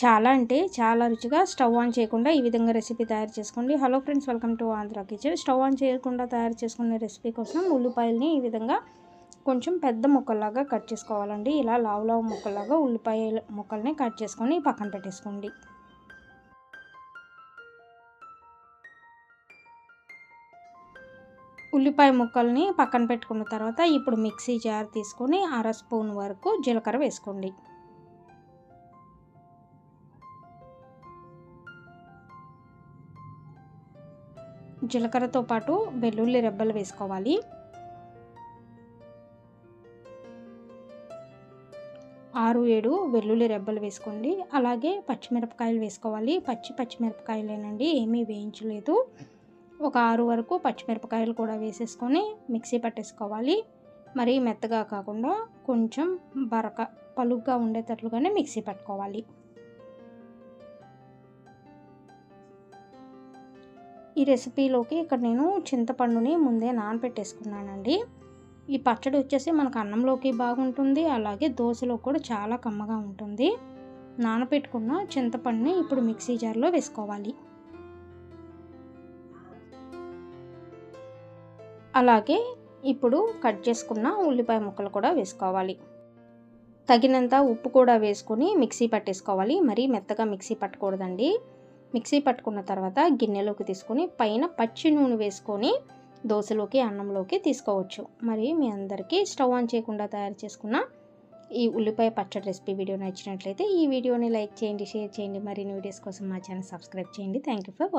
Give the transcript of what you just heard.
చాలా అంటే చాలా రుచిగా స్టవ్ ఆన్ చేయకుండా ఈ విధంగా రెసిపీ తయారు చేసుకోండి. Hello friends welcome to Andhra kitchen. Stove on చేయకుండా తయారు చేసుకునే రెసిపీ కోసం ఉల్లిపాయలని ఈ విధంగా కొంచెం పెద్ద ముక్కల్లాగా కట్ చేసుకోవాలండి. ఇలా లావు లావు ముక్కల్లాగా ఉల్లిపాయ ముక్కల్ని కట్ చేసుకొని పక్కన పెట్టేసుకోండి. ఉల్లిపాయ ముక్కల్ని పక్కన పెట్టుకున్న తర్వాత ఇప్పుడు మిక్సీ జార్ తీసుకొని అర స్పూన్ వరకు జీలకర్ర వేసుకోండి. జీలకర్రతో పాటు వెల్లుల్లి రెబ్బలు వేసుకోవాలి. ఆరు ఏడు వెల్లుల్లి రెబ్బలు వేసుకోండి. అలాగే పచ్చిమిరపకాయలు వేసుకోవాలి. పచ్చి పచ్చిమిరపకాయలేనండి ఏమీ వేయించలేదు. ఒక ఆరు వరకు పచ్చిమిరపకాయలు కూడా వేసేసుకొని మిక్సీ పట్టేసుకోవాలి. మరీ మెత్తగా కాకుండా కొంచెం బరక పలుగ్గా ఉండేటట్లుగానే మిక్సీ పట్టుకోవాలి. ఈ రెసిపీలోకి ఇక్కడ నేను చింతపండుని ముందే నానబెట్టేసుకున్నానండి ఈ పచ్చడి వచ్చేసి మనకు అన్నంలోకి బాగుంటుంది అలాగే దోశలో కూడా చాలా కమ్మగా ఉంటుంది. నానబెట్టుకున్న చింతపండుని ఇప్పుడు మిక్సీ జార్లో వేసుకోవాలి. అలాగే ఇప్పుడు కట్ చేసుకున్న ఉల్లిపాయ ముక్కలు కూడా వేసుకోవాలి. తగినంత ఉప్పు కూడా వేసుకొని మిక్సీ పట్టేసుకోవాలి. మరీ మెత్తగా మిక్సీ పట్టకూడదండి. మిక్సీ పట్టుకున్న తర్వాత గిన్నెలోకి తీసుకొని పైన పచ్చి నూనె వేసుకొని దోశలోకి అన్నంలోకి తీసుకోవచ్చు. మరి మీ అందరికీ స్టవ్ ఆన్ చేయకుండా తయారు చేసుకున్న ఈ ఉల్లిపాయ పచ్చడి రెసిపీ వీడియో నచ్చినట్లయితే ఈ వీడియోని లైక్ చేయండి షేర్ చేయండి. మరిన్ని వీడియోస్ కోసం మా ఛానల్ సబ్స్క్రైబ్ చేయండి. Thank you for